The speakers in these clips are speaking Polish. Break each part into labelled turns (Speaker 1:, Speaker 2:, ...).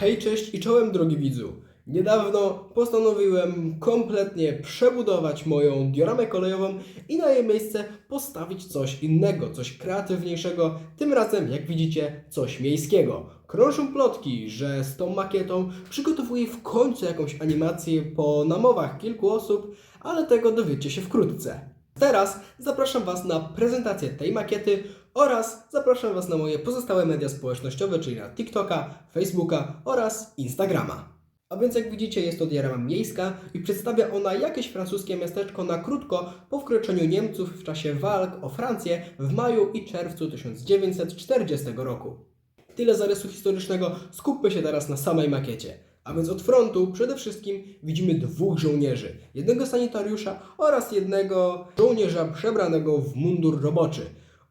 Speaker 1: Hej, cześć i czołem drogi widzu. Niedawno postanowiłem kompletnie przebudować moją dioramę kolejową i na jej miejsce postawić coś innego, coś kreatywniejszego, tym razem jak widzicie coś miejskiego. Krążą plotki, że z tą makietą przygotowuję w końcu jakąś animację po namowach kilku osób, ale tego dowiecie się wkrótce. Teraz zapraszam Was na prezentację tej makiety oraz zapraszam Was na moje pozostałe media społecznościowe, czyli na TikToka, Facebooka oraz Instagrama. A więc jak widzicie jest to diorama miejska i przedstawia ona jakieś francuskie miasteczko na krótko po wkroczeniu Niemców w czasie walk o Francję w maju i czerwcu 1940 roku. Tyle zarysu historycznego, skupmy się teraz na samej makiecie. A więc od frontu przede wszystkim widzimy dwóch żołnierzy. Jednego sanitariusza oraz jednego żołnierza przebranego w mundur roboczy.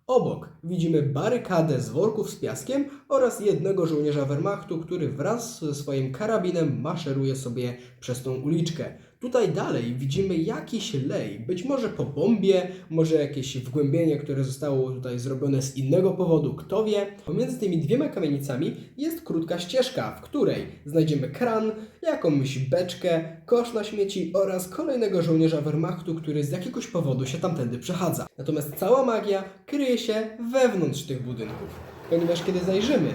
Speaker 1: Obok widzimy barykadę z worków z piaskiem oraz jednego żołnierza Wehrmachtu, który wraz ze swoim karabinem maszeruje sobie przez tą uliczkę. Tutaj dalej widzimy jakiś lej, być może po bombie, może jakieś wgłębienie, które zostało tutaj zrobione z innego powodu, kto wie. Pomiędzy tymi dwiema kamienicami jest krótka ścieżka, w której znajdziemy kran, jakąś beczkę, kosz na śmieci oraz kolejnego żołnierza Wehrmachtu, który z jakiegoś powodu się tamtędy przechadza. Natomiast cała magia kryje się wewnątrz tych budynków, ponieważ kiedy zajrzymy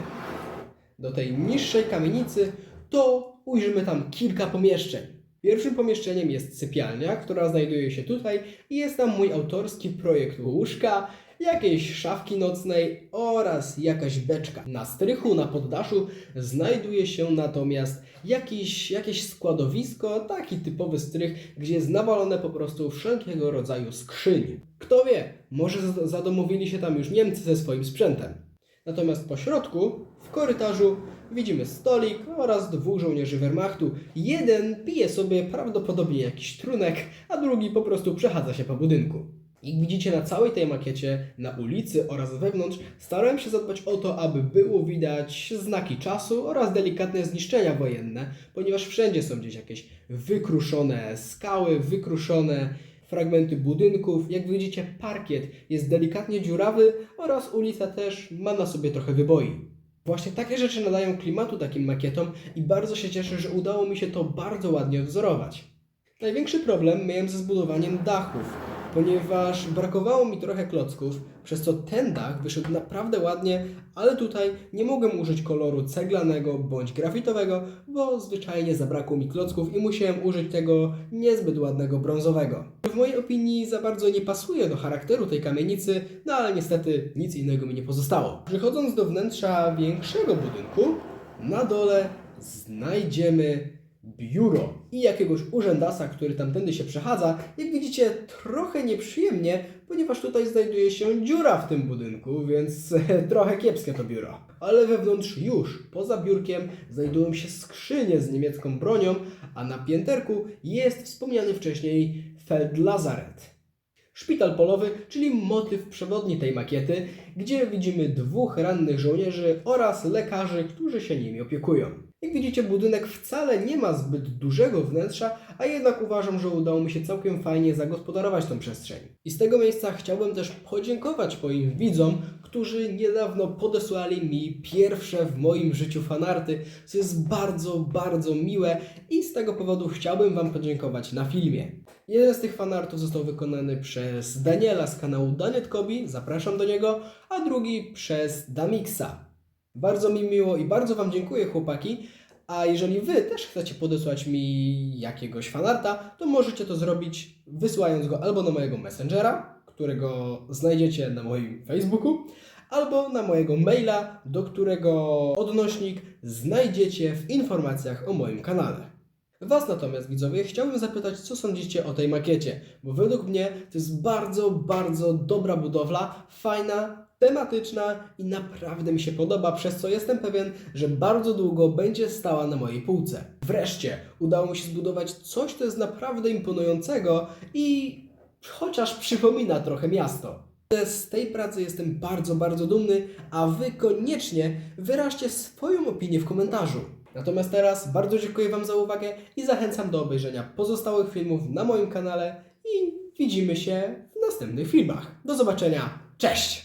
Speaker 1: do tej niższej kamienicy, to ujrzymy tam kilka pomieszczeń. Pierwszym pomieszczeniem jest sypialnia, która znajduje się tutaj i jest tam mój autorski projekt łóżka, jakiejś szafki nocnej oraz jakaś beczka. Na strychu, na poddaszu znajduje się natomiast jakiś, jakieś składowisko, taki typowy strych, gdzie jest nawalone po prostu wszelkiego rodzaju skrzyń. Kto wie, może zadomowili się tam już Niemcy ze swoim sprzętem. Natomiast po środku, w korytarzu, widzimy stolik oraz dwóch żołnierzy Wehrmachtu. Jeden pije sobie prawdopodobnie jakiś trunek, a drugi po prostu przechadza się po budynku. Jak widzicie na całej tej makiecie, na ulicy oraz wewnątrz, starałem się zadbać o to, aby było widać znaki czasu oraz delikatne zniszczenia wojenne, ponieważ wszędzie są gdzieś jakieś wykruszone skały, wykruszone fragmenty budynków. Jak widzicie, parkiet jest delikatnie dziurawy oraz ulica też ma na sobie trochę wyboi. Właśnie takie rzeczy nadają klimatu takim makietom i bardzo się cieszę, że udało mi się to bardzo ładnie odwzorować. Największy problem miałem ze zbudowaniem dachów, ponieważ brakowało mi trochę klocków, przez co ten dach wyszedł naprawdę ładnie, ale tutaj nie mogłem użyć koloru ceglanego bądź grafitowego, bo zwyczajnie zabrakło mi klocków i musiałem użyć tego niezbyt ładnego brązowego. W mojej opinii za bardzo nie pasuje do charakteru tej kamienicy, no ale niestety nic innego mi nie pozostało. Przechodząc do wnętrza większego budynku, na dole znajdziemy biuro i jakiegoś urzędasa, który tamtędy się przechadza. Jak widzicie, trochę nieprzyjemnie, ponieważ tutaj znajduje się dziura w tym budynku, więc trochę kiepskie to biuro. Ale wewnątrz już, poza biurkiem, znajdują się skrzynie z niemiecką bronią, a na pięterku jest wspomniany wcześniej Feldlazaret. Szpital polowy, czyli motyw przewodni tej makiety, gdzie widzimy dwóch rannych żołnierzy oraz lekarzy, którzy się nimi opiekują. Jak widzicie, budynek wcale nie ma zbyt dużego wnętrza, a jednak uważam, że udało mi się całkiem fajnie zagospodarować tą przestrzeń. I z tego miejsca chciałbym też podziękować moim widzom, którzy niedawno podesłali mi pierwsze w moim życiu fanarty, co jest bardzo, bardzo miłe i z tego powodu chciałbym Wam podziękować na filmie. Jeden z tych fanartów został wykonany przez Daniela z kanału Daniel zapraszam do niego, a drugi przez Damixa. Bardzo mi miło i bardzo Wam dziękuję, chłopaki. A jeżeli Wy też chcecie podesłać mi jakiegoś fanarta, to możecie to zrobić wysyłając go albo na mojego Messengera, którego znajdziecie na moim Facebooku, albo na mojego maila, do którego odnośnik znajdziecie w informacjach o moim kanale. Was natomiast, widzowie, chciałbym zapytać, co sądzicie o tej makiecie, bo według mnie to jest bardzo, bardzo dobra budowla, fajna, tematyczna i naprawdę mi się podoba, przez co jestem pewien, że bardzo długo będzie stała na mojej półce. Wreszcie udało mi się zbudować coś, co jest naprawdę imponującego i chociaż przypomina trochę miasto. Z tej pracy jestem bardzo, bardzo dumny, a Wy koniecznie wyraźcie swoją opinię w komentarzu. Natomiast teraz bardzo dziękuję Wam za uwagę i zachęcam do obejrzenia pozostałych filmów na moim kanale i widzimy się w następnych filmach. Do zobaczenia, cześć!